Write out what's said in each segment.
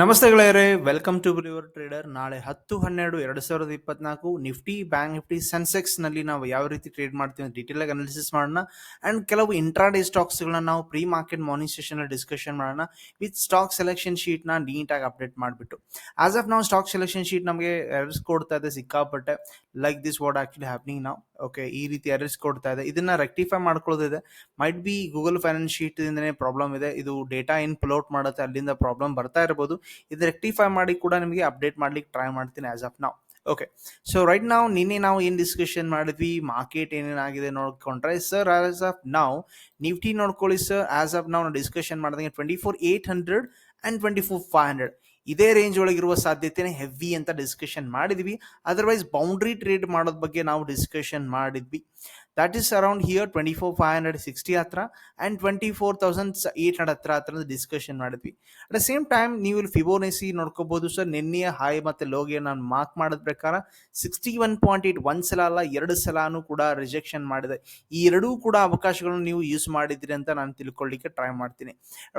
ನಮಸ್ತೆ ಗೆಳೆಯರೇ welcome to ಬ್ರಿವರ್ trader ನಾಳೆ ಹತ್ತು, ಹನ್ನೆರಡು, ಎರಡು ಸಾವಿರದ ಇಪ್ಪತ್ನಾಲ್ಕು ನಿಫ್ಟಿ ಬ್ಯಾಂಕ್ ನಿಫ್ಟಿ ಸೆನ್ಸೆಕ್ಸ್ನಲ್ಲಿ ನಾವು ಯಾವ ರೀತಿ ಟ್ರೇಡ್ ಮಾಡ್ತೀವಿ ಅಂತ ಡೀಟೇಲ್ ಆಗಿ ಅನಾಲಿಸಿಸ್ ಮಾಡೋಣ. ಅಂಡ್ ಕೆಲವು ಇಂಟ್ರಾಡೇ ಸ್ಟಾಕ್ಸ್ ಗಳನ್ನ ನಾವು pre market morning session discussion ಮಾಡೋಣ. ವಿತ್ ಸ್ಟಾಕ್ ಸೆಲೆಕ್ಷನ್ ಶೀಟ್ನ ನೀಟ್ ಅಪ್ಡೇಟ್ ಮಾಡಿಬಿಟ್ಟು. ಆಸ್ ಆಫ್ ನಾವು ಸ್ಟಾಕ್ ಸೆಲೆಕ್ಷನ್ ಶೀಟ್ ನಮಗೆ ಕೊಡ್ತಾ ಇದೆ, ಸಿಕ್ಕಾಪಟ್ಟೆ. Like this what actually happening ನಾವು ಓಕೆ ಈ ರೀತಿ ಎರರ್ಸ್ ಕೊಡ್ತಾ ಇದೆ. ಇದನ್ನ rectify ಮಾಡ್ಕೊಳ್ಳೋದಿದೆ. Might be Google finance sheet ಇಂದನೇ problem ಇದೆ ಇದು ಡೇಟಾ ಏನ್ ಪ್ಲೋಟ್ ಮಾಡುತ್ತೆ. ಅಲ್ಲಿಂದ ಪ್ರಾಬ್ಲಮ್ ಬರ್ತಾ ಇರಬಹುದು ಇದು ರೆಕ್ಟಿಫೈ ಮಾಡಿ ಕೂಡ ನಿಮಗೆ ಅಪ್ಡೇಟ್ ಮಾಡ್ಲಿಕ್ಕೆ ಟ್ರೈ ಮಾಡ್ತೀನಿ ಆಸ್ ಆಫ್ ನಾವು ಓಕೆ ಸೊ ರೈಟ್ ನಾವು ನಿನ್ನೆ ನಾವು ಏನು ಡಿಸ್ಕಷನ್ ಮಾಡಿದ್ವಿ? ಮಾರ್ಕೆಟ್ ಏನೇನಾಗಿದೆ ನೋಡ್ಕೊಂಡ್ರೆ ಸರ್ ಆಸ್ ಆಫ್ ನಾವು ನಿಫ್ಟಿ ನೋಡ್ಕೊಳ್ಳಿ ಸರ್ ಆಸ್ ಆಫ್ ನಾವು discussion ಮಾಡಿದಂಗೆ twenty four eight hundred and twenty four five hundred ಇದೇ ರೇಂಜ್ ಒಳಗಿರುವ ಸಾಧ್ಯತೆನೇ ಹೆವಿ ಅಂತ ಡಿಸ್ಕಷನ್ ಮಾಡಿದ್ವಿ. ಅದರ್ವೈಸ್ ಬೌಂಡ್ರಿ ಟ್ರೇಡ್ ಮಾಡೋದ್ ಬಗ್ಗೆ ನಾವು ಡಿಸ್ಕಷನ್ ಮಾಡಿದ್ವಿ. That is around here twenty four five hundred sixty ಹತ್ರ and twenty four thousand eight hundred ಹತ್ರ ಹತ್ರ ಡಿಸ್ಕಷನ್ ಮಾಡಿದ್ವಿ. ಅಟ್ ದ ಸೇಮ್ ಟೈಮ್ ನೀವು ಇಲ್ಲಿ ಫಿಬೋನೆಸಿ ನೋಡ್ಕೋಬಹುದು ಸರ್ ನಿನ್ನೆಯ ಹಾಯ್ ಮತ್ತು ಲೋಗೆ ನಾನು ಮಾರ್ಕ್ ಮಾಡಿದ ಪ್ರಕಾರ ಸಿಕ್ಸ್ಟಿ ಒನ್ ಪಾಯಿಂಟ್ ಏಟ್ ಒಂದು ಸಲ ಅಲ್ಲ, ಎರಡು ಸಲಾನು ಕೂಡ ರಿಜೆಕ್ಷನ್ ಮಾಡಿದೆ. ಈ ಎರಡೂ ಕೂಡ ಅವಕಾಶಗಳನ್ನು ನೀವು ಯೂಸ್ ಮಾಡಿದ್ರಿ ಅಂತ ನಾನು ತಿಳ್ಕೊಳ್ಳಿಕ್ಕೆ ಟ್ರೈ ಮಾಡ್ತೀನಿ.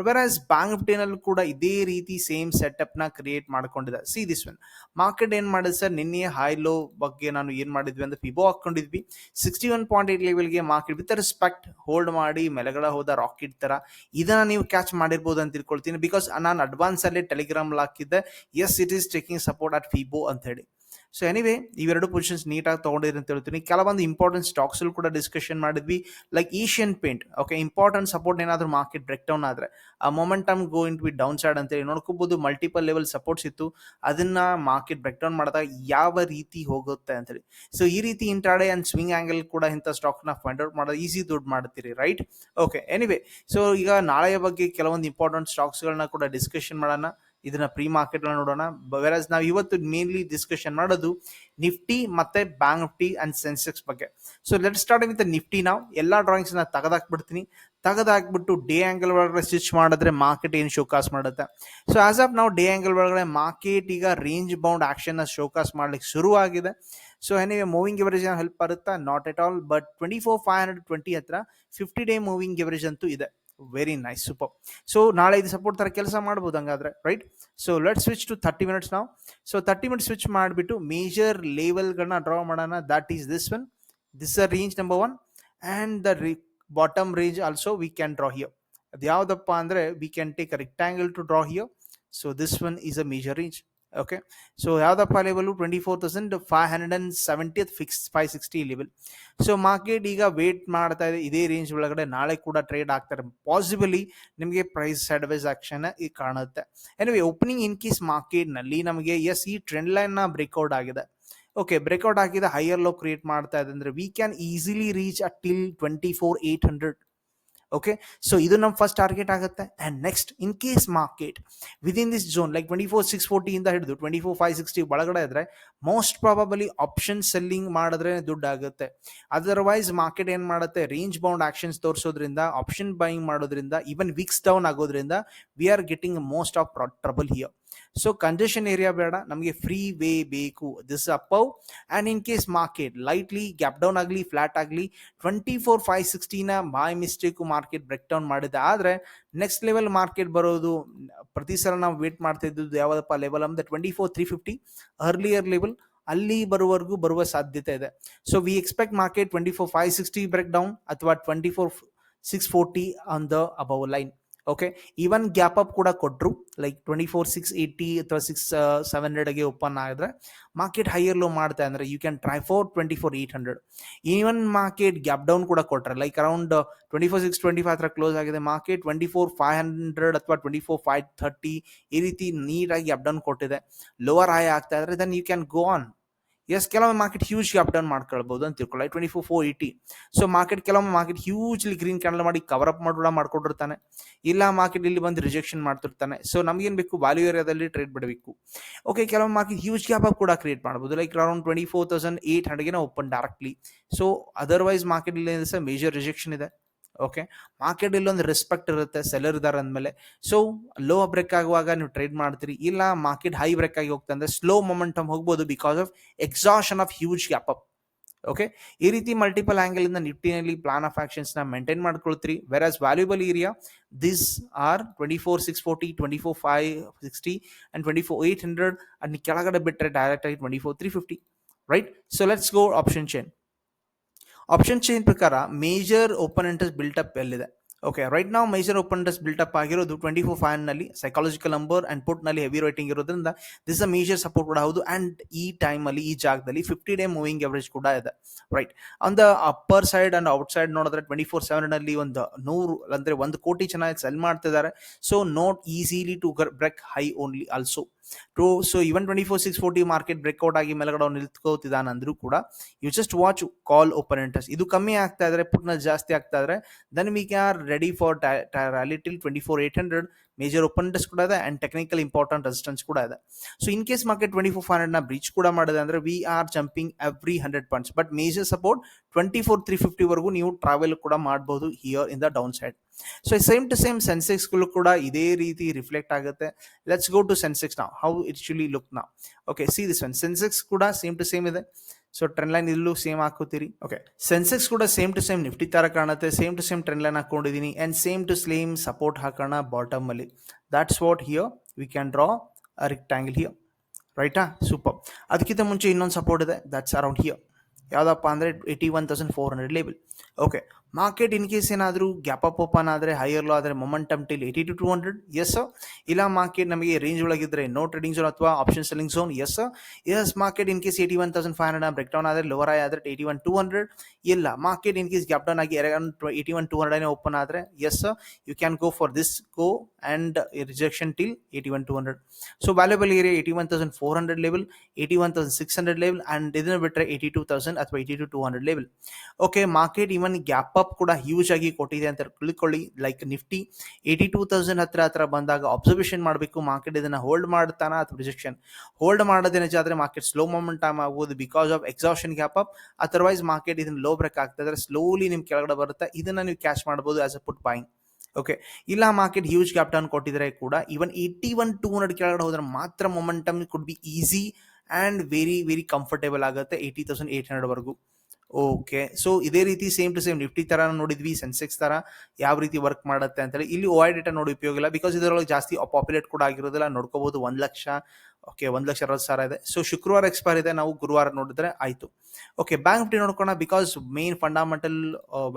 ವೆರಾಸ್ ಬ್ಯಾಂಕ್ ನಿಫ್ಟಿನಲ್ಲೂ ಕೂಡ ಇದೇ ರೀತಿ ಸೇಮ್ ಸೆಟಪ್ನ ಕ್ರಿಯೇಟ್ ಮಾಡ್ಕೊಂಡಿದೆ. ಸಿ ದಿಸ್ ಒನ್ ಮಾರ್ಕೆಟ್ ಏನು ಮಾಡಿದೆ ಸರ್ ನಿನ್ನೆ ಹೈ ಲೋ ಬಗ್ಗೆ ನಾನು ಏನು ಮಾಡಿದ್ವಿ ಅಂದ್ರೆ ಫಿಬೋ ಹಾಕೊಂಡಿದ್ವಿ ಸಿಕ್ಸ್ಟಿ ಒನ್ ಪಾಯಿಂಟ್ ಏಟ್ ಲೆವೆಲ್ಗೆ ಮಾರ್ಕೆಟ್ ವಿತ್ ರೆಸ್ಪೆಕ್ಟ್ ಹೋಲ್ಡ್ ಮಾಡಿ, ಮೆಲಗಡ ಹೋದ ರಾಕೆಟ್ ತರ ಇದನ್ನ ನೀವು ಕ್ಯಾಚ್ ಮಾಡಿರ್ಬೋದು ಅಂತ ತಿಳ್ಕೊಳ್ತೀನಿ. ಬಿಕಾಸ್ ನಾನು ಅಡ್ವಾನ್ಸ್ ಅಲ್ಲಿ ಟೆಲಿಗ್ರಾಮ್ ಹಾಕಿದ್ದೆ. As it is taking support at fibo ಅಂತ ಹೇಳಿ. ಸೊ ಎನಿವೇ ಇವೆರಡು ಪೊಸಿಷನ್ಸ್ ನೀಟಾಗಿ ತೊಗೊಂಡಿರಿ ಅಂತ ಹೇಳ್ತೀನಿ. ಕೆಲವೊಂದು ಇಂಪಾರ್ಟೆಂಟ್ ಸ್ಟಾಕ್ಸ್ ಕೂಡ ಡಿಸ್ಕಷನ್ ಮಾಡಿದ್ವಿ. Like Asian paint okay important support ಏನಾದರೂ ಮಾರ್ಕೆಟ್ ಬ್ರೇಕ್ ಡೌನ್ ಆದರೆ, ಆ momentum go in be down side ಅಂತೇಳಿ ನೋಡ್ಕೋಬಹುದು ಮಲ್ಟಿಪಲ್ ಲೆವೆಲ್ ಸಪೋರ್ಟ್ಸ್ ಇತ್ತು. ಅದನ್ನ ಮಾರ್ಕೆಟ್ ಬ್ರೇಕ್ ಡೌನ್ ಮಾಡಿದಾಗ ಯಾವ ರೀತಿ ಹೋಗುತ್ತೆ ಅಂತೇಳಿ ಸೊ ಈ ರೀತಿ ಇಂಟ್ರಾಡೆ ಅಂಡ್ ಸ್ವಿಂಗ್ ಆ್ಯಂಗಲ್ ಕೂಡ ಇಂಥ ಸ್ಟಾಕ್ನ ಫೈಂಡ್ ಔಟ್ ಮಾಡೋದು ಈಸಿ ದುಡ್ಡು ಮಾಡ್ತೀರಿ ರೈಟ್ ಓಕೆ ಎನಿವೆ ಸೊ ಈಗ ನಾಳೆಯ ಬಗ್ಗೆ ಕೆಲವೊಂದು ಇಂಪಾರ್ಟೆಂಟ್ ಸ್ಟಾಕ್ಸ್ ಗಳನ್ನ ಕೂಡ ಡಿಸ್ಕಷನ್ ಮಾಡೋಣ. ಇದನ್ನ ಪ್ರೀ ಮಾರ್ಕೆಟ್ ನೋಡೋಣ. ವೆರಸ್ ನಾವು ಇವತ್ತು ಮೇನ್ಲಿ ಡಿಸ್ಕಷನ್ ಮಾಡೋದು ನಿಫ್ಟಿ ಮತ್ತೆ ಬ್ಯಾಂಕ್ ನಿಫ್ಟಿ ಅಂಡ್ ಸೆನ್ಸೆಕ್ಸ್ ಬಗ್ಗೆ. So let start with Nifty ನಾವು ಎಲ್ಲಾ ಡ್ರಾಯಿಂಗ್ಸ್ನ ತೆಗೆದಾಕ್ಬಿಡ್ತೀನಿ. ತೆಗೆದಾಕ್ಬಿಟ್ಟು ಡೇ ಆಂಗಲ್ ಒಳಗಡೆ ಸ್ವಿಚ್ ಮಾಡಿದ್ರೆ ಮಾರ್ಕೆಟ್ ಏನು ಶೋಕಾಸ್ ಮಾಡುತ್ತೆ? ಸೊ ಆಸ್ ಆಫ್ ನಾವು ಡೇ ಆಂಗಲ್ ಒಳಗಡೆ ಮಾರ್ಕೆಟ್ ಈಗ ರೇಂಜ್ ಬೌಂಡ್ ಆಕ್ಷನ್ ಶೋಕಾಸ್ ಮಾಡ್ಲಿಕ್ಕೆ ಶುರು ಆಗಿದೆ so anyway moving average help ಬರುತ್ತಾ? Not at all but twenty four five hundred twenty ಹತ್ರ ಫಿಫ್ಟಿ ಡೇ ಮೂವಿಂಗ್ ಎವರೇಜ್ ಅಂತೂ ಇದೆ. ವೆರಿ ನೈಸ್ ಸೂಪರ್ ಸೊ ನಾಳೆ ಇದು ಸಪೋರ್ಟ್ ತರ ಕೆಲಸ ಮಾಡ್ಬೋದು ಹಂಗಾದ್ರೆ right so let switch to thirty minutes ನಾವು ಸೊ ತರ್ಟಿ ಮಿನಿಟ್ಸ್ ಸ್ವಿಚ್ ಮಾಡಿಬಿಟ್ಟು ಮೇಜರ್ ಲೆವೆಲ್ಗಳನ್ನ ಡ್ರಾ ಮಾಡೋಣ. That is this one this a range number one and the bottom range also we can draw here ಅದು ಯಾವುದಪ್ಪ ಅಂದರೆ we can take a rectangle to draw here so this one is a major range okay so ಯಾವುದಪ್ಪ level twenty four thousand five hundred and seventy six five sixty level so market ಈಗ wait ಮಾಡ್ತಾ ಇದೆ. ಇದೇ range ಒಳಗಡೆ ನಾಳೆ ಕೂಡ trade ಆಗ್ತಾರೆ. Possibly ನಿಮಗೆ ಪ್ರೈಸ್ ಸೈಡ್ವೈಸ್ ಆಕ್ಷನ್ ಈಗ ಕಾಣುತ್ತೆ. ಎನಿವೆ ಓಪನಿಂಗ್ ಇನ್ ಕೇಸ್ ಮಾರ್ಕೆಟ್ನಲ್ಲಿ ನಮಗೆ ಎಸ್ ಈ ಟ್ರೆಂಡ್ ಲೈನ್ನ ಬ್ರೇಕ್ಔಟ್ ಆಗಿದೆ. ಓಕೆ ಬ್ರೇಕ್ಔಟ್ ಆಗಿದೆ ಹೈಯರ್ ಲೋ ಕ್ರಿಯೇಟ್ ಮಾಡ್ತಾ ಇದೆ. ಅಂದರೆ we can easily reach at till twenty four eight hundred okay so ಇದು ನಮ್ಮ ಫಸ್ಟ್ ಟಾರ್ಗೆಟ್ ಆಗುತ್ತೆ. And next in case market within this zone like twenty four six ಫೋರ್ಟಿಯಿಂದ ಹಿಡಿದು twenty four five sixty ಒಳಗಡೆ ಇದ್ರೆ most probably option selling ಮಾಡಿದ್ರೆ ದುಡ್ಡು ಆಗುತ್ತೆ. Otherwise market ಏನು ಮಾಡುತ್ತೆ? ರೇಂಜ್ ಬೌಂಡ್ ಆಕ್ಷನ್ಸ್ ತೋರಿಸೋದ್ರಿಂದ ಆಪ್ಷನ್ ಬೈಯಿಂಗ್ ಮಾಡೋದ್ರಿಂದ ಈವನ್ ವೀಕ್ಸ್ ಡೌನ್ ಆಗೋದ್ರಿಂದ we are getting most of trouble here so congestion area ಬೇಡ, ನಮಗೆ ಫ್ರೀ ವೇ ಬೇಕು. This above and in case market lightly gap down ಆಗಲಿ flat ಆಗಲಿ twenty four five sixteen by mistake market break down ಮಾಡಿದೆ. ಆದರೆ next level market ಬರೋದು, ಪ್ರತಿ ಸಲ ನಾವು ವೇಟ್ ಮಾಡ್ತಾ ಇದ್ದದ್ದು ಯಾವ್ದಪ್ಪ ಲೆವೆಲ್ ಅಂದ್ರೆ twenty four three fifty earlier level ಅಲ್ಲಿ ಬರುವವರೆಗೂ ಬರುವ ಸಾಧ್ಯತೆ ಇದೆ. So we expect market twenty four five sixty break down ಅಥವಾ twenty four six forty on the above line okay even gap up ಕೂಡ ಕೊಟ್ಟರು like twenty four six eighty ಅಥವಾ six seven ಹಂಡ್ರೆಡ್ಗೆ ಓಪನ್ ಆಗಿದ್ರೆ ಮಾರ್ಕೆಟ್ ಹೈಯರ್ ಲೋ ಮಾಡ್ತಾ ಅಂದ್ರೆ you can try for twenty four eight hundred even market gap down ಕೂಡ ಕೊಟ್ಟರೆ like around twenty four six twenty five ಹತ್ರ ಕ್ಲೋಸ್ ಆಗಿದೆ market twenty four five hundred ಅಥವಾ twenty four five thirty ಈ ರೀತಿ ನೀಟಾಗಿ ಗ್ಯಾಪ್ ಡೌನ್ ಕೊಟ್ಟಿದೆ. Lower high ಆಗ್ತಾ ಇದ್ರೆ then you can go on as ಕೆಲವೊಮ್ಮೆ ಮಾರ್ಕೆಟ್ ಹ್ಯೂಜ್ ಗ್ಯಾಪ್ ಡೌನ್ ಮಾಡ್ಕೊಳ್ಬಹುದು ಅಂತ ತಿಳ್ಕೊಳ್ಳಿ. Twenty four four eighty so market ಕೆಲವೊಮ್ಮೆ ಮಾರ್ಕೆಟ್ ಹ್ಯೂಜ್ಲಿ ಗ್ರೀನ್ ಕ್ಯಾಂಡಲ್ ಮಾಡಿ ಕವರ್ ಅಪ್ ಮಾಡಿ ಮಾಡ್ಕೊಂಡಿರ್ತಾನೆ. ಇಲ್ಲ ಮಾರ್ಕೆಟ್ ಇಲ್ಲಿ ಬಂದು ರಿಜೆಕ್ಷನ್ ಮಾಡ್ತಿರ್ತಾನೆ. ಸೊ ನಮ್ಗೇನ್ ಬೇಕು? ವ್ಯಾಲ್ಯೂ ಏರಿಯಾದಲ್ಲಿ ಟ್ರೇಡ್ ಬಿಡಬೇಕು. ಓಕೆ ಕೆಲವೊಮ್ಮೆ ಮಾರ್ಕೆಟ್ ಹ್ಯೂಜ್ ಗ್ಯಾಪ್ ಅಪ್ ಕೂಡ ಕ್ರಿಯೇಟ್ ಮಾಡಬಹುದು like around twenty four thousand eight ಹಂಡ್ರೆಡ್ಗೆ open directly so otherwise market ಇಲ್ಲಿ ಮೇಜರ್ ರಿಜೆಕ್ಷನ್ ಇದೆ. ಓಕೆ ಮಾರ್ಕೆಟ್ ಇಲ್ಲೊಂದು ರೆಸ್ಪೆಕ್ಟ್ ಇರುತ್ತೆ ಸೆಲ್ಲರ್ ಇದಾರೆ ಅಂದಮೇಲೆ. ಸೊ ಲೋ ಬ್ರೇಕ್ ಆಗುವಾಗ ನೀವು ಟ್ರೇಡ್ ಮಾಡ್ತೀರಿ. ಇಲ್ಲ ಮಾರ್ಕೆಟ್ ಹೈ ಬ್ರೇಕ್ ಆಗಿ ಹೋಗ್ತಾ ಅಂದರೆ ಸ್ಲೋ ಮೊಮೆಂಟಮ್ ಹೋಗ್ಬೋದು because of exhaustion of huge gap up okay ಈ ರೀತಿ ಮಲ್ಟಿಪಲ್ ಆಂಗಲ್ ಇಂದ ನಿಫ್ಟಿನಲ್ಲಿ plan of actions maintain ಮಾಡ್ಕೊಳ್ತೀರಿ. Where as valuable area this are twenty four six forty twenty four five sixty and twenty four eight hundred ಅನ್ನು ಕೆಳಗಡೆ ಬಿಟ್ಟರೆ direct ಆಗಿ twenty four three fifty right so let's go option chain option chain ಪ್ರಕಾರ major open interest built up ಎಲ್ಲಿದೆ? Okay right ನಾವು major open interest built up ಆಗಿರೋದು twenty four ಫೈವ್ನಲ್ಲಿ psychological number and ಪುಟ್ನಲ್ಲಿ ಹೆವಿ ರೈಟಿಂಗ್ ಇರೋದ್ರಿಂದ this a major support ಕೂಡ ಹೌದು and ಈ ಟೈಮ್ ಅಲ್ಲಿ ಈ ಜಾಗದಲ್ಲಿ ಫಿಫ್ಟಿ ಡೇ ಮೂವಿಂಗ್ ಎವರೇಜ್ ಕೂಡ ಇದೆ. Right on the upper side and out side ನೋಡಿದ್ರೆ ಟ್ವೆಂಟಿ ಫೋರ್ ಸೆವೆನ್ನಲ್ಲಿ ಒಂದು ನೂರು ಅಂದ್ರೆ ಒಂದು ಕೋಟಿ ಚೆನ್ನಾಗಿ ಸೆಲ್ ಮಾಡ್ತಿದ್ದಾರೆ. So note easily to break high only also to so even twenty four six forty market breakout ಆಗಿ ಮೇಲ್ಗಡೆ ಅವ್ನು ನಿಲ್ತ್ಕೋತಿದ್ದಾನೆ ಅಂದ್ರೂ ಕೂಡ you just watch call open interest ಇದು ಕಮ್ಮಿ ಆಗ್ತಾ ಇದ್ರೆ ಪುಟ್ನ ಜಾಸ್ತಿ ಆಗ್ತಾ ಇದ್ರೆ then we can ready for tally till twenty four eight hundred major open interest ಕೂಡ ಇದೆ ಅಂಡ್ ಟೆಕ್ನಿಕಲ್ ಇಂಪಾರ್ಟೆಂಟ್ ರೆಸಿಸ್ಟೆನ್ಸ್ ಕೂಡ ಇದೆ. So in case market twenty four ಫೈವ್ನ breach ಕೂಡ ಮಾಡಿದೆ ಅಂದ್ರೆ we are jumping every hundred points but major support twenty four three fifty ವರೆಗೂ ನೀವು travel ಕೂಡ ಮಾಡಬಹುದು here in the down side so same to same ಸೆನ್ಸೆಕ್ಸ್ಗಳು ಕೂಡ ಇದೇ ರೀತಿ ರಿಫ್ಲೆಕ್ಟ್ ಆಗುತ್ತೆ. ಲೆಟ್ಸ್ ಗೋ ಟು ಸೆನ್ಸೆಕ್ಸ್ ನಾವು ಹೌ ಇಟ್ ಶುಲಿ ಲುಕ್ ನಾವು okay see this one Sensex ಕೂಡ ಸೇಮ್ ಟು ಸೇಮ್ ಇದೆ. ಸೊ ಟ್ರೆಂಡ್ ಲೈನ್ ಇಲ್ಲೂ ಸೇಮ್ ಹಾಕೋತೀರಿ. ಓಕೆ ಸೆನ್ಸೆಕ್ಸ್ ಕೂಡ ಸೇಮ್ ಟು ಸೇಮ್ ನಿಫ್ಟಿ ತರ ಕಾಣುತ್ತೆ. Same to same trend line ಹಾಕೊಂಡಿದ್ದೀನಿ and same to same support ಹಾಕೋಣ ಬಾಟಮ್ ಅಲ್ಲಿ. That's what here we can draw a rectangle here ರೈಟಾ ಸೂಪರ್ ಅದಕ್ಕಿಂತ ಮುಂಚೆ ಇನ್ನೊಂದು ಸಪೋರ್ಟ್ ಇದೆ ದಟ್ಸ್ ಅರೌಂಡ್ ಹಿಯರ್ ಯಾವುದಪ್ಪ ಅಂದರೆ eighty one thousand four hundred label okay market in case ಏನಾದರೂ ಗ್ಯಾಪ್ ಅಪ್ ಓಪನ್ ಆದರೆ ಹೈಯರ್ ಲೋ ಆದರೆ momentum till eighty two two hundred yes ಇಲ್ಲ ಮಾರ್ಕೆಟ್ ನಮಗೆ ರೇಂಜ್ ಒಳಗಿದ್ರೆ ನೋ ಟ್ರೇಡಿಂಗ್ ಝೋನ್ ಅಥವಾ option selling zone yes yes market in case eighty one thousand five hundred break down ಆದರೆ lower ಆಯ್ ಆದರೆ eighty one two hundred ಇಲ್ಲ market in case gap down ಆಗಿ eighty one two hundred open ಆದರೆ yes you can go for this go and rejection till eighty one two hundred so valuable area eighty one thousand four hundred level eighty one thousand six hundred level and ಇದನ್ನು ಬಿಟ್ಟರೆ eighty two thousand ಅಥವಾ eighty two two hundred level okay market even gap up ಕೂಡ huge ಆಗಿ ಕೊಟ್ಟಿದೆ ಅಂತ ತಿಳ್ಕೊಳ್ಳಿ. Like Nifty eighty two thousand ಹತ್ರ ಹತ್ರ ಬಂದಾಗ ಅಬ್ಸರ್ವೇಷನ್ ಮಾಡಬೇಕು ಮಾರ್ಕೆಟ್ ಇದನ್ನ ಹೋಲ್ಡ್ ಮಾಡ್ತಾನ ಅಥವಾ ರಿಜೆಕ್ಷನ್ ಹೋಲ್ಡ್ ಮಾಡೋದೇ ನಿಜ ಆದರೆ ಮಾರ್ಕೆಟ್ ಸ್ಲೋ ಮೂಮೆಂಟ್ ಟೈಮ್ ಆಗ್ಬೋದು because of exhaustion gap up otherwise market ಇದನ್ನ ಲೋ ಬ್ರೇಕ್ ಆಗ್ತಾ ಇದ್ರೆ ಸ್ಲೋಲಿ ನಿಮ್ ಕೆಳಗಡೆ ಬರುತ್ತೆ. ಇದನ್ನ ನೀವು ಕ್ಯಾಶ್ ಮಾಡ್ಬೋದು as a put buying okay ಇಲ್ಲ ಮಾರ್ಕೆಟ್ ಹ್ಯೂಜ್ ಗ್ಯಾಪ್ ಡೌನ್ ಕೊಟ್ಟಿದ್ರೆ ಕೂಡ even eighty one two hundred ಕೆಳಗಡೆ ಹೋದ್ರೆ ಮಾತ್ರ momentum could be easy and very very comfortable ಆಗುತ್ತೆ ಏಯ್ಟಿ ತೌಸಂಡ್ ಏಯ್ಟ್ ಹಂಡ್ರೆಡ್ ವರೆಗೂ. ಓಕೆ ಸೊ ಇದೇ ರೀತಿ ಸೇಮ್ ಟು ಸೇಮ್ ನಿಫ್ಟಿ ತರ ನೋಡಿದ್ವಿ ಸೆನ್ಸೆಕ್ಸ್ ತರ ಯಾವ ರೀತಿ ವರ್ಕ್ ಮಾಡುತ್ತೆ ಅಂತೇಳಿ ಇಲ್ಲಿ ಓ ಐ ಡೇಟಾ ನೋಡಿ ಉಪಯೋಗ ಇಲ್ಲ ಬಿಕಾಸ್ ಇದರೊಳಗೆ ಜಾಸ್ತಿ ಪಾಪ್ಯುಲೇಟ್ ಕೂಡ ಆಗಿರೋದಿಲ್ಲ. ನೋಡ್ಕೋಬಹುದು ಒಂದ್ ಲಕ್ಷ ಓಕೆ ಒಂದ್ ಲಕ್ಷ ಅರವತ್ತು ಸಾವಿರ ಇದೆ. ಸೊ ಶುಕ್ರವಾರ ಎಕ್ಸ್ಪೈರ್ ಇದೆ, ನಾವು ಗುರುವಾರ ನೋಡಿದ್ರೆ ಆಯ್ತು. Okay bank Nifty ನೋಡ್ಕೋಣ because main fundamental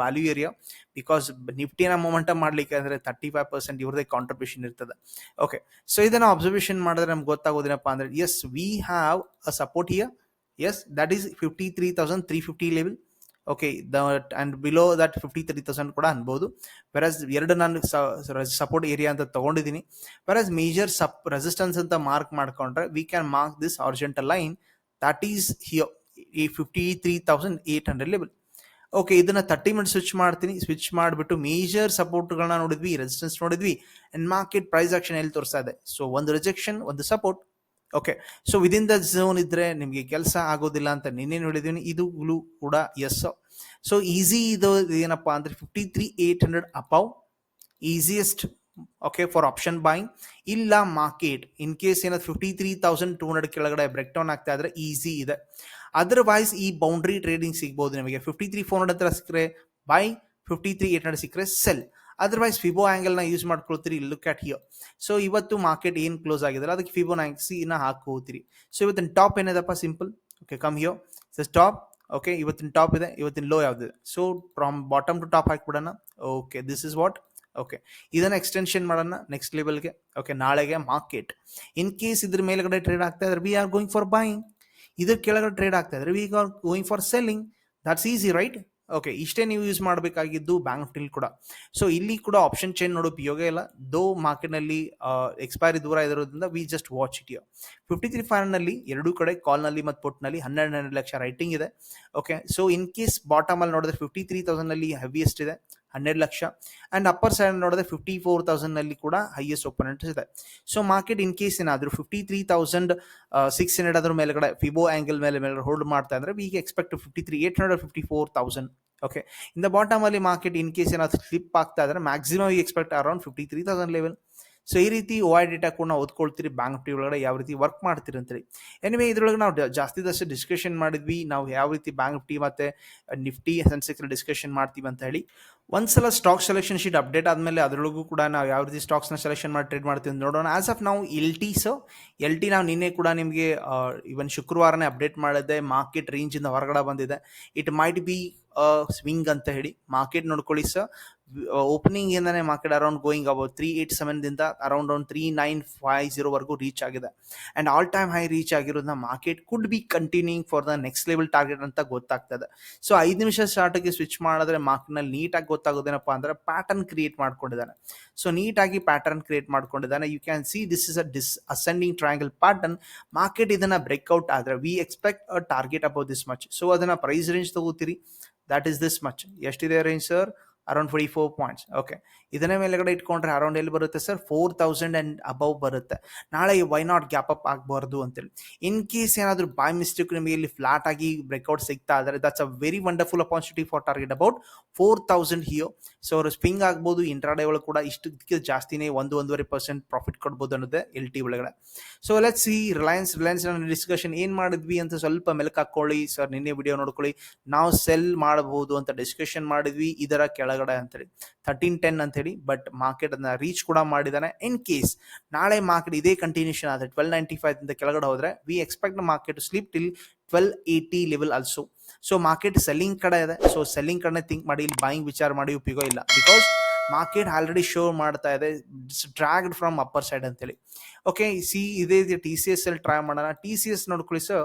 value area because ನಿಫ್ಟಿನ momentum ಮಾಡ್ಲಿಕ್ಕೆ ಅಂದ್ರೆ ತರ್ಟಿ ಫೈವ್ ಪರ್ಸೆಂಟ್ ಇವ್ರದೇ ಕಾಂಟ್ರಿಬ್ಯೂಷನ್ ಇರ್ತದೆ. ಓಕೆ ಸೊ ಇದನ್ನ ಅಬ್ಸರ್ವೇಷನ್ ಮಾಡಿದ್ರೆ ನಮ್ಗೆ ಗೊತ್ತಾಗೋದೇನಪ್ಪ ಅಂದ್ರೆ yes we have a support here yes, that is 53350 level. Okay that and below that fifty three thousand ಕೂಡ ಅನ್ಬೋದು ವೆರಸ್ ಎರಡು ನಾನು ಸಪೋರ್ಟ್ ಏರಿಯಾ ಅಂತ ತಗೊಂಡಿದ್ದೀನಿ ವೆರಸ್ ಮೇಜರ್ ಸಪ್ ರೆಸಿಸ್ಟೆನ್ಸ್ ಅಂತ ಮಾರ್ಕ್ ಮಾಡ್ಕೊಂಡ್ರೆ we can mark this horizontal line that is here ಈ fifty three thousand eight hundred level okay ಇದನ್ನ ತರ್ಟಿ ಮಿನಿಟ್ ಸ್ವಿಚ್ ಮಾಡ್ತೀನಿ. ಸ್ವಿಚ್ ಮಾಡಿಬಿಟ್ಟು ಮೇಜರ್ ಸಪೋರ್ಟ್ಗಳನ್ನ ನೋಡಿದ್ವಿ ರೆಸಿಸ್ಟೆನ್ಸ್ ನೋಡಿದ್ವಿ. ಅಂಡ್ ಮಾರ್ಕೆಟ್ ಪ್ರೈಸ್ ಆಕ್ಷನ್ ಎಲ್ಲಿ ತೋರಿಸ್ತಾ ಇದೆ? ಸೊ ಒಂದು ರಿಜೆಕ್ಷನ್ ಒಂದು support okay so within the zone ಇದ್ರೆ ನಿಮಗೆ ಕೆಲಸ ಆಗೋದಿಲ್ಲ ಅಂತ ನಿನ್ನೆ ನೋಡಿದೀನಿ ಇದು ಕೂಡ ಎಸ್ ಸೊ ಈಸಿ ಇದು ಏನಪ್ಪ ಅಂದ್ರೆ fifty three eight hundred above easiest okay for option buying ಇಲ್ಲ ಮಾರ್ಕೆಟ್ ಇನ್ ಕೇಸ್ ಏನಾದ್ರು fifty three thousand two hundred ಕೆಳಗಡೆ ಬ್ರೇಕ್ ಡೌನ್ ಆಗ್ತಾ ಇದ್ರೆ ಈಸಿ ಇದೆ. ಅದರ್ವೈಸ್ ಈ ಬೌಂಡ್ರಿ ಟ್ರೇಡಿಂಗ್ ಸಿಗ್ಬೋದು ನಿಮಗೆ. ಫಿಫ್ಟಿ ತ್ರೀ ಫೋರ್ ಹಂಡ್ರೆಡ್ ಹತ್ರ ಸಿಕ್ಕರೆ buy fifty three eight hundred ಸಿಕ್ಕರೆ ಸೆಲ್ ಅದರ್ವೈಸ್ ಫಿಬೋ ಆ್ಯಂಗಲ್ನ ಯೂಸ್ ಮಾಡ್ಕೊಳ್ತೀರಿ. ಲುಕ್ ಆಟ್ ಹಿಯರ್ ಸೊ ಇವತ್ತು ಮಾರ್ಕೆಟ್ ಏನು ಕ್ಲೋಸ್ ಆಗಿದಲ್ಲ ಅದಕ್ಕೆ ಫಿಬೋ ನ ಹಾಕೋತೀರಿ ಸೊ ಇವತ್ತಿನ top ಏನಿದೆಪ್ಪ simple okay come here so top okay ಇವತ್ತಿನ ಟಾಪ್ ಇದೆ, ಇವತ್ತಿನ ಲೋ ಯಾವುದಿದೆ so from bottom to top ಹಾಕ್ಬಿಡೋಣ. Okay this is what okay ಇದನ್ನು ಎಕ್ಸ್ಟೆನ್ಷನ್ ಮಾಡೋಣ ನೆಕ್ಸ್ಟ್ ಲೆವೆಲ್ಗೆ ಓಕೆ ನಾಳೆಗೆ ಮಾರ್ಕೆಟ್ ಇನ್ ಕೇಸ್ ಇದ್ರ ಮೇಲ್ಗಡೆ ಟ್ರೇಡ್ ಆಗ್ತಾ ಇದ್ರೆ we are going for buying ಇದ್ರ ಕೆಳಗಡೆ ಟ್ರೇಡ್ ಆಗ್ತಾ ಇದ್ರೆ we are going for selling that's easy right okay ಇಷ್ಟೇ ನೀವು ಯೂಸ್ ಮಾಡಬೇಕಾಗಿದ್ದು ಬ್ಯಾಂಕ್ ನಿಫ್ಟಿಲಿ ಕೂಡ. ಸೊ ಇಲ್ಲಿ ಕೂಡ ಆಪ್ಷನ್ ಚೇಂಜ್ ನೋಡೋ ಉಪಯೋಗ ಇಲ್ಲ. ದೋ ಮಾರ್ಕೆಟ್ನಲ್ಲಿ ಎಕ್ಸ್ಪೈರಿ ದೂರ ಇರೋದ್ರಿಂದ ವಿ ಜಸ್ಟ್ ವಾಚ್ ಇಟ್ ಯೋ ಫಿಫ್ಟಿ ತ್ರೀ ಫೈವ್ನಲ್ಲಿ ಎರಡೂ ಕಡೆ ಕಾಲ್ನಲ್ಲಿ ಮತ್ತು ಪುಟ್ನಲ್ಲಿ ಹನ್ನೆರಡು ಹನ್ನೆರಡು ಲಕ್ಷ ರೈಟಿಂಗ್ ಇದೆ. Okay so in case bottom ಅಲ್ಲಿ ನೋಡಿದ್ರೆ ಫಿಫ್ಟಿ ತ್ರೀ ತೌಸಂಡ್ನಲ್ಲಿ ಹೆವಿಯೆಸ್ಟ್ ಇದೆ. ಹನ್ನೆರಡು ಲಕ್ಷ. ಆ್ಯಂಡ್ ಅಪ್ಪರ್ ಸೈಡ್ ನೋಡಿದ್ರೆ ಫಿಫ್ಟಿ ಫೋರ್ ತೌಸಂಡ್ನಲ್ಲಿ ಕೂಡ ಹೈಯೆಸ್ಟ್ ಓಪನೆಂಟ್ ಇದೆ. ಸೊ ಮಾರ್ಕೆಟ್ ಇನ್ ಕೇಸ್ ಏನಾದರೂ fifty three thousand six hundred ಅದ್ರ ಮೇಲ್ಗಡೆ ಫಿಬೋ ಆಂಗಲ್ ಮೇಲೆ ಮೇಲೆ ಹೋಲ್ಡ್ ಮಾಡ್ತಾ ಇದ್ರೆ we expect fifty three eight hundred fifty four thousand okay ಇಂದ ಬಾಟಮಲ್ಲಿ ಮಾರ್ಕೆಟ್ ಇನ್ ಕೇಸ್ ಏನಾದರೂ ಸ್ಲಿಪ್ ಆಗ್ತಾ ಇದ್ರೆ maximum expect around fifty three thousand level so ಈ ರೀತಿ ಓ ಐ ಡೇಟಾ ಕೂಡ ನಾವು ಓದ್ಕೊಳ್ತೀರಿ ಬ್ಯಾಂಕ್ ಟಿ ಒಳಗಡೆ ಯಾವ ರೀತಿ ವರ್ಕ್ ಮಾಡ್ತೀರಿ ಅಂತೇಳಿ ಎನಿವೆ ಇದ್ರೊಳಗೆ ನಾವು ಜಾಸ್ತಿ ದಷ್ಟು ಡಿಸ್ಕಷನ್ ಮಾಡಿದ್ವಿ. ನಾವು ಯಾವ ರೀತಿ ಬ್ಯಾಂಕ್ ಟಿ ಮತ್ತೆ ನಿಫ್ಟಿ ಸೆನ್ಸೆಕ್ಸ್ ಡಿಸ್ಕಷನ್ ಮಾಡ್ತೀವಿ ಅಂತ ಹೇಳಿ, ಒಂದ್ಸಲ ಸ್ಟಾಕ್ ಸೆಲೆಕ್ಷನ್ ಶೀಟ್ ಅಪ್ಡೇಟ್ ಆದಮೇಲೆ ಅದರೊಳಗೂ ಕೂಡ ನಾವು ಯಾವ ರೀತಿ ಸ್ಟಾಕ್ಸ್ನ ಸೆಲೆಕ್ಷನ್ ಮಾಡಿ ಟ್ರೇಡ್ ಮಾಡ್ತೀವಿ ಅಂತ ನೋಡೋಣ. ಆಸ್ ಆಫ್ ನಾವು L T so L T ನಾವು ನಿನ್ನೆ ಕೂಡ ನಿಮಗೆ ಇವನ್ ಶುಕ್ರವಾರನೇ ಅಪ್ಡೇಟ್ ಮಾಡಿದೆ ಮಾರ್ಕೆಟ್ ರೇಂಜಿಂದ ಹೊರಗಡೆ ಬಂದಿದೆ. ಇಟ್ ಮೈಟ್ ಬಿ ಸ್ವಿಂಗ್ ಅಂತ ಹೇಳಿ. ಮಾರ್ಕೆಟ್ ನೋಡ್ಕೊಳ್ಳಿ ಸರ್ ಓಪನಿಂಗ್ ಇಂದಾನೆ market around going about three eight ಸೆವೆನ್ದಿಂದ around ಒಂದು ತ್ರೀ ನೈನ್ ಫೈವ್ ಜೀರೋವರೆಗೂ ರೀಚ್ ಆಗಿದೆ. And all time high reach ಆಗಿರೋದನ್ನ market could be continuing for the next level target ಅಂತ ಗೊತ್ತಾಗ್ತದೆ. So ಐದು ನಿಮಿಷ ಸ್ಟಾರ್ಟಿಗೆ ಸ್ವಿಚ್ ಮಾಡಿದ್ರೆ ಮಾರ್ಕೆಟ್ನಲ್ಲಿ ನೀಟಾಗಿ ಗೊತ್ತಾಗೋದೇನಪ್ಪ ಅಂದ್ರೆ ಪ್ಯಾಟರ್ನ್ ಕ್ರಿಯೇಟ್ ಮಾಡ್ಕೊಂಡಿದ್ದಾನೆ. ಸೊ ನೀಟಾಗಿ pattern create ಮಾಡ್ಕೊಂಡಿದ್ದಾನೆ. You can see this is a dish ascending triangle pattern market ಇದನ್ನ ಬ್ರೇಕ್ಔಟ್ ಆದ್ರೆ we expect a target about this much so ಅದನ್ನ ಪ್ರೈಸ್ ರೇಂಜ್ ತಗೋತೀರಿ. ದಟ್ ಇಸ್ ದಿಸ್ ಮಚ್ ಎಷ್ಟಿದೆ range sir around forty four points okay ಇದನ್ನೇ ಮೇಲೆಗಡೆ ಇಟ್ಕೊಂಡ್ರೆ around ಎಲ್ಲಿ ಬರುತ್ತೆ sir four thousand and above ಬರುತ್ತೆ. ನಾಳೆ ವೈ ನಾಟ್ ಗ್ಯಾಪ್ ಅಪ್ ಆಗಬಾರ್ದು ಅಂತೇಳಿ. ಇನ್ ಕೇಸ್ ಏನಾದರೂ ಬೈ ಮಿಸ್ಟೇಕ್ ನಿಮಗೆ ಇಲ್ಲಿ ಫ್ಲಾಟ್ ಆಗಿ ಬ್ರೇಕ್ಔಟ್ ಸಿಗ್ತಾ ಇದ್ದಾರೆ that's a very wonderful opportunity for target about four thousand here so ಅವರು ಸ್ಪಿಂಗ್ ಆಗ್ಬೋದು ಇಂಟ್ರಾಡೇ ಒಳಗೆ ಕೂಡ ಇಷ್ಟಕ್ಕೆ ಜಾಸ್ತಿನೇ ಒಂದು, ಒಂದೂವರೆ ಪರ್ಸೆಂಟ್ ಪ್ರಾಫಿಟ್ ಕೊಡ್ಬೋದು ಅನ್ನೋದು ಎಲ್ ಟಿ ಒಳಗಡೆ. So let see Reliance Reliance discussion ಏನು ಮಾಡಿದ್ವಿ ಅಂತ ಸ್ವಲ್ಪ ಮೆಲುಕು ಹಾಕೊಳ್ಳಿ ಸರ್ ನಿನ್ನೆ ವಿಡಿಯೋ ನೋಡ್ಕೊಳ್ಳಿ. ನಾವು ಸೆಲ್ ಮಾಡಬಹುದು ಅಂತ ಡಿಸ್ಕಷನ್ ಮಾಡಿದ್ವಿ, ಇದರ ಕೆಳಗಡೆ ಅಂತೇಳಿ. ಥರ್ಟೀನ್ ಟೆನ್ ಅಂತೇಳಿ ಬಟ್ ಮಾರ್ಕೆಟ್ ಅದನ್ನ ರೀಚ್ ಕೂಡ ಮಾಡಿದ್ದಾನೆ ಇನ್ ಕೇಸ್ ನಾಳೆ ಮಾರ್ಕೆಟ್ ಇದೇ ಕಂಟಿನ್ಯೂಷನ್ ಆದರೆ ಟ್ವೆಲ್ ನೈಂಟಿ ಫೈವ್ ಇಂದ ಕೆಳಗಡೆ ಹೋದ್ರೆ we expect market slip till twelve eighty level also so market selling ಕಡೆ ಇದೆ. ಸೊ ಸೆಲ್ಲಿಂಗ್ ಕಡೆ ಥಿಂಕ್ ಮಾಡಿ, ಇಲ್ಲಿ ಬಾಯಿಂಗ್ ವಿಚಾರ ಮಾಡಿ ಉಪಯೋಗ ಇಲ್ಲ. ಬಿಕಾಸ್ ಮಾರ್ಕೆಟ್ ಆಲ್ರೆಡಿ ಶೋ ಮಾಡ್ತಾ ಇದೆ. ಡ್ರಾಗ್ಡ್ ಫ್ರಮ್ ಅಪ್ಪರ್ ಸೈಡ್ ಅಂತೇಳಿ. ಓಕೆ ಸಿ ಇದೇ ಟಿ ಸಿ ಎಸ್ ಅಲ್ಲಿ ಟ್ರೈ ಮಾಡೋಣ. ಟಿ ಸಿ ಎಸ್ ನೋಡ್ಕೊಳ್ಳಿ sir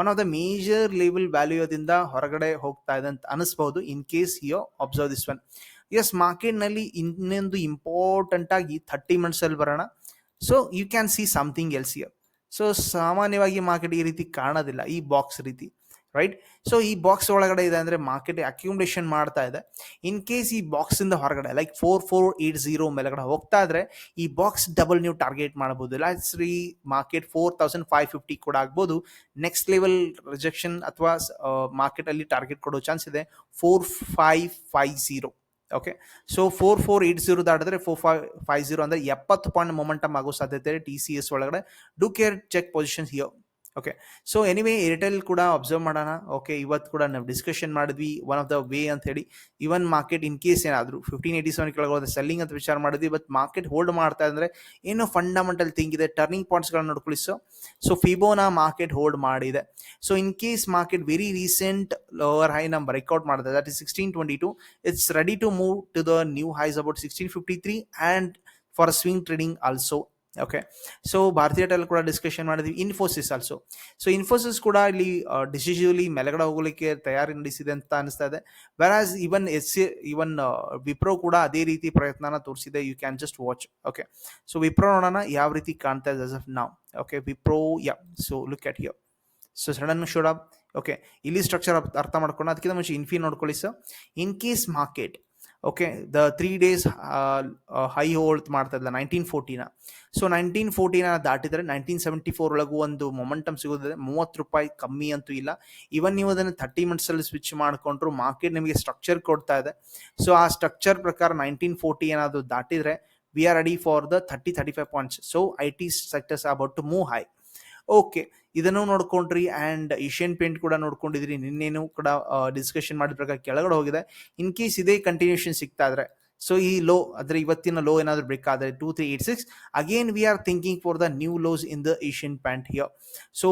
one of the major level ವ್ಯಾಲ್ಯೂದಿಂದ ಹೊರಗಡೆ ಹೋಗ್ತಾ ಇದೆ ಅಂತ ಅನಿಸ್ಬಹುದು. In case you observe this one yes ಮಾರ್ಕೆಟ್ನಲ್ಲಿ ಇನ್ನೊಂದು ಇಂಪಾರ್ಟೆಂಟ್ ಆಗಿ ಥರ್ಟಿ ಮಿನಿಟ್ಸಲ್ಲಿ ಬರೋಣ. So you can see something else here so ಸಾಮಾನ್ಯವಾಗಿ ಮಾರ್ಕೆಟ್ ಈ ರೀತಿ ಕಾಣೋದಿಲ್ಲ, ಈ ಬಾಕ್ಸ್ ರೀತಿ ರೈಟ್ ಸೊ ಈ ಬಾಕ್ಸ್ ಒಳಗಡೆ ಇದೆ ಅಂದ್ರೆ ಮಾರ್ಕೆಟ್ ಅಕ್ಯುಮುಲೇಷನ್ ಮಾಡ್ತಾ ಇದೆ. ಇನ್ ಕೇಸ್ ಈ ಬಾಕ್ಸ್ ಇಂದ ಹೊರಗಡೆ like four four eight zero ಮೇಲೆಗಡೆ ಹೋಗ್ತಾ ಇದ್ರೆ, ಈ ಬಾಕ್ಸ್ ಡಬಲ್ ನೀವು ಟಾರ್ಗೆಟ್ ಮಾಡಬಹುದು Shri market four thousand five fifty ಕೂಡ ಆಗ್ಬೋದು. ನೆಕ್ಸ್ಟ್ ಲೆವೆಲ್ ರಿಜೆಕ್ಷನ್ ಅಥವಾ ಮಾರ್ಕೆಟ್ ಅಲ್ಲಿ ಟಾರ್ಗೆಟ್ ಕೊಡೋ ಚಾನ್ಸ್ ಇದೆ. Four five five zero okay so four four eight zero ದಾಟಿದ್ರೆ four five five zero ಅಂದ್ರೆ ಎಪ್ಪತ್ತು ಪಾಯಿಂಟ್ ಮೊಮೆಂಟಮ್ ಆಗೋ ಸಾಧ್ಯತೆ ಟಿ ಸಿ ಎಸ್ ಒಳಗಡೆ. Do care check position here okay so anyway Airtel ಕೂಡ observe ಮಾಡೋಣ. Okay ಇವತ್ತು ಕೂಡ ನಾವು ಡಿಸ್ಕಷನ್ ಮಾಡಿದ್ವಿ ಒನ್ ಆಫ್ ದ ವೇ ಅಂತ ಹೇಳಿ. ಇವನ್ ಮಾರ್ಕೆಟ್ ಇನ್ ಕೇಸ್ ಏನಾದರೂ ಫಿಫ್ಟೀನ್ ಏಯ್ಟಿ ಸೆವೆನ್ ಕೆಳಗೆ ಸೆಲ್ಲಿಂಗ್ ಅಂತ ವಿಚಾರ ಮಾಡಿದ್ವಿ ಬಟ್ ಮಾರ್ಕೆಟ್ ಹೋಲ್ಡ್ ಮಾಡ್ತಾ ಇದ್ರೆ ಏನೋ ಫಂಡಮೆಂಟಲ್ ಥಿಂಗ್ ಇದೆ ಟರ್ನಿಂಗ್ ಪಾಯಿಂಟ್ಸ್ಗಳನ್ನ ನೋಡ್ಕೊಳ್ಳಿ. ಸೊ ಸೊ ಫಿಬೋನ ಮಾರ್ಕೆಟ್ ಹೋಲ್ಡ್ ಮಾಡಿದೆ. So in case market very recent lower high ನಮ್ಮ ಬ್ರೇಕ್ಔಟ್ ಮಾಡಿದೆ that is sixteen twenty two it's ready to move to the new highs about sixteen fifty three and for swing trading also okay so Bharti tell ಕೂಡ discussion ಮಾಡಿದ್ವಿ. Infosys also so Infosys ಕೂಡ ಇಲ್ಲಿ ಡಿಸಿಜಿವ್ಲಿ ಮೆಲಗಡೆ ಹೋಗಲಿಕ್ಕೆ ತಯಾರಿ ನಡೆಸಿದೆ ಅಂತ ಅನಿಸ್ತಾ ಇದೆ. ವೆರಾಸ್ ಇವನ್ ಎಸ್ ಇವನ್ ವಿಪ್ರೋ ಕೂಡ ಅದೇ ರೀತಿ ಪ್ರಯತ್ನನ ತೋರಿಸಿದೆ. You can just watch okay so Wipro ನೋಡೋಣ ಯಾವ ರೀತಿ ಕಾಣ್ತಾ ಇದೆ ಆಫ್ ನಾವ್ okay Wipro yeah so look at yo so sudden showed up okay ಇಲ್ಲಿ ಸ್ಟ್ರಕ್ಚರ್ ಅರ್ಥ ಮಾಡ್ಕೊಂಡು ಅದಕ್ಕಿಂತ ಮುಂಚೆ ಇನ್ಫಿ ನೋಡ್ಕೊಳ್ಳಿ sir in case market okay the three days high hold ಮಾಡ್ತಾ ಇದ್ದ ನೈನ್ಟೀನ್ ಫೋರ್ಟಿನ ಸೊ ನೈನ್ಟೀನ್ ಫೋರ್ಟಿನ ದಾಟಿದರೆ ನೈನ್ಟೀನ್ ಸೆವೆಂಟಿ ಫೋರ್ ಒಳಗೂ ಒಂದು ಮೊಮೆಂಟಮ್ ಸಿಗೋದಿದೆ. ಮೂವತ್ತು ರೂಪಾಯಿ ಕಮ್ಮಿ ಅಂತೂ ಇಲ್ಲ. ಇವನ್ ನೀವು ಅದನ್ನು ಥರ್ಟಿ ಮಿನಿಟ್ಸಲ್ಲಿ ಸ್ವಿಚ್ ಮಾಡಿಕೊಂಡ್ರು ಮಾರ್ಕೆಟ್ ನಿಮಗೆ ಸ್ಟ್ರಕ್ಚರ್ ಕೊಡ್ತಾ ಇದೆ. ಸೊ ಆ ಸ್ಟ್ರಕ್ಚರ್ ಪ್ರಕಾರ ನೈನ್ಟೀನ್ ಫೋರ್ಟಿ ಏನಾದರೂ ದಾಟಿದರೆ we are ready for the thirty thirty five points so I T sectors about to move high okay, ಇದನ್ನು ನೋಡ್ಕೊಂಡ್ರಿ. ಆ್ಯಂಡ್ ಏಷ್ಯನ್ ಪೇಂಟ್ ಕೂಡ ನೋಡ್ಕೊಂಡಿದ್ರಿ ನಿನ್ನೇನು ಕೂಡ ಡಿಸ್ಕಷನ್ ಮಾಡಿದ ಪ್ರಕಾರ ಕೆಳಗಡೆ ಹೋಗಿದೆ. ಇನ್ ಕೇಸ್ ಇದೇ ಕಂಟಿನ್ಯೂಷನ್ ಸಿಗ್ತಾ ಇದ್ರೆ ಸೊ ಈ ಲೋ ಅಂದ್ರೆ ಇವತ್ತಿನ ಲೋ ಏನಾದರೂ ಬ್ರೇಕ್ ಆದರೆ two three eight six again we are thinking for the new lows in the Asian Paint here so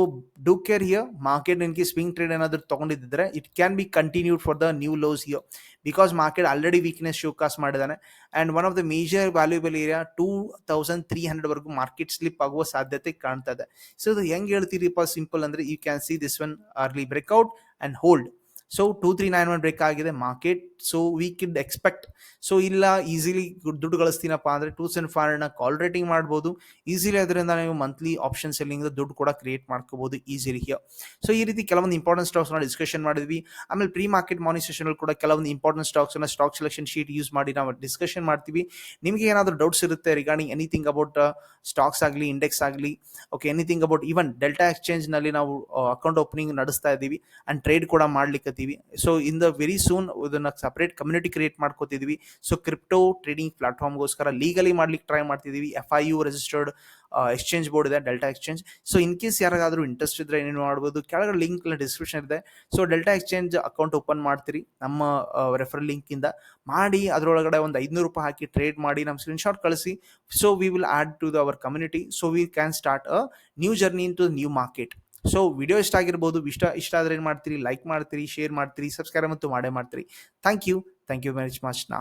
do care here market case swing trade ಏನಾದರೂ ತೊಗೊಂಡಿದ್ದರೆ it can be continued for the new lows here because market already weakness showcase ಮಾಡಿದ್ದಾನೆ. And one of the major valuable area two thousand three ಹಂಡ್ರೆಡ್ವರೆಗೂ market slip ಆಗುವ ಸಾಧ್ಯತೆ ಕಾಣ್ತಾ ಇದೆ. So ಇದು ಹೆಂಗೆ ಹೇಳ್ತೀರಿಪ್ಪ? Simple ಅಂದರೆ you can see this one early breakout and hold so two three nine one break ಆಗಿದೆ market so we kid expect so ಇಲ್ಲ ಈಸಿಲಿ ದುಡ್ಡು ಗಳಿಸ್ತೀನಪ್ಪ ಅಂದರೆ ಟೂ ಸೆವೆನ್ ಫೈವ್ ಹಂಡ್ರೆಡ್ನ ಕಾಲ್ ರೇಟಿಂಗ್ ಮಾಡ್ಬೋದು. ಈಸಿಲಿ ಅದರಿಂದ ನೀವು ಮಂತ್ಲಿ ಆಪ್ಷನ್ ಸೆಲ್ಲಿಂಗ್ ದುಡ್ಡು ಕೂಡ ಕ್ರಿಯೇಟ್ ಮಾಡ್ಕೋಬಹುದು ಈಸಿಲಿ ಹಿಯರ್ ಸೊ ಈ ರೀತಿ ಕೆಲವೊಂದು ಇಂಪಾರ್ಟೆಂಟ್ ಸ್ಟಾಕ್ಸ್ನ ಡಿಸ್ಕಷನ್ ಮಾಡಿದ್ವಿ. ಆಮೇಲೆ ಪ್ರೀ ಮಾರ್ಕೆಟ್ ಮಾನಿಸ್ಟೇಷನ್ ಕೂಡ ಕೆಲವೊಂದು ಇಂಪಾರ್ಟೆಂಟ್ ಸ್ಟಾಕ್ಸ್ನ ಸ್ಟಾಕ್ ಸೆಲೆಕ್ಷನ್ ಶೀಟ್ ಯೂಸ್ ಮಾಡಿ ನಾವು ಡಿಸ್ಕಷನ್ ಮಾಡ್ತೀವಿ. ನಿಮಗೆ ಏನಾದರೂ ಡೌಟ್ಸ್ ಇರುತ್ತೆ ರಿಗಾರ್ಡಿಂಗ್ ಎನಿಥಿಂಗ್ ಅಬೌಟ್ ಸ್ಟಾಕ್ಸ್ ಆಗಲಿ ಇಂಡೆಕ್ಸ್ ಆಗಲಿ okay anything about even Delta ಎಕ್ಸ್ಚೇಂಜ್ನಲ್ಲಿ ನಾವು ಅಕೌಂಟ್ ಓಪನಿಂಗ್ ನಡೆಸ್ತಾ ಇದ್ದೀವಿ. ಆ್ಯಂಡ್ ಟ್ರೇಡ್ ಕೂಡ ಮಾಡ್ಲಿಕ್ಕೆ ಹೇಳ್ತೀವಿ ಸೊ ದ ವೆರಿ ಸೂನ್ ಇದನ್ನ ಸಪರೇಟ್ ಕಮ್ಯುನಿಟಿ ಕ್ರಿಯೇಟ್ ಮಾಡ್ಕೋತಿದ್ವಿ. ಸೊ ಕ್ರಿಪ್ಟೋ ಟ್ರೇಡಿಂಗ್ ಪ್ಲಾಟ್ಫಾರ್ಮ್ಗೋಸ್ಕರ ಲೀಗಲಿ ಮಾಡ್ಲಿಕ್ಕೆ ಟ್ರೈ ಮಾಡ್ತಿದ್ದೀವಿ F I U registered exchange board ಇದೆ Delta Exchange so in case ಯಾರಿಗಾದ್ರೂ ಇಂಟ್ರೆಸ್ಟ್ ಇದ್ರೆ ಏನೇನು ಮಾಡ್ಬೋದು, ಕೆಳಗಡೆ ಲಿಂಕ್ ಡಿಸ್ಕ್ರಿಪ್ಷನ್ ಇದೆ. So Delta Exchange account open ಮಾಡ್ತೀರಿ, ನಮ್ಮ ರೆಫರ್ ಲಿಂಕಿಂದ ಮಾಡಿ, ಅದರೊಳಗಡೆ ಒಂದು ಐದುನೂರು ರೂಪಾಯಿ ಹಾಕಿ ಟ್ರೇಡ್ ಮಾಡಿ ನಮ್ಮ ಸ್ಕ್ರೀನ್ಶಾಟ್ ಕಳಿಸಿ. So we will add to the our community so we can start a new journey into new market so video ಇಷ್ಟ ಆಗಿರ್ಬೋದು, ಇಷ್ಟ ಇಷ್ಟ ಆದರೆ ಏನು ಮಾಡ್ತೀರಿ? ಲೈಕ್ ಮಾಡ್ತೀರಿ ಶೇರ್ ಮಾಡ್ತೀರಿ ಸಬ್ಸ್ಕ್ರೈಬ್ ಮತ್ತು ಮಾಡೇ ಮಾಡ್ತೀರಿ. Thank you thank you very much ನಾ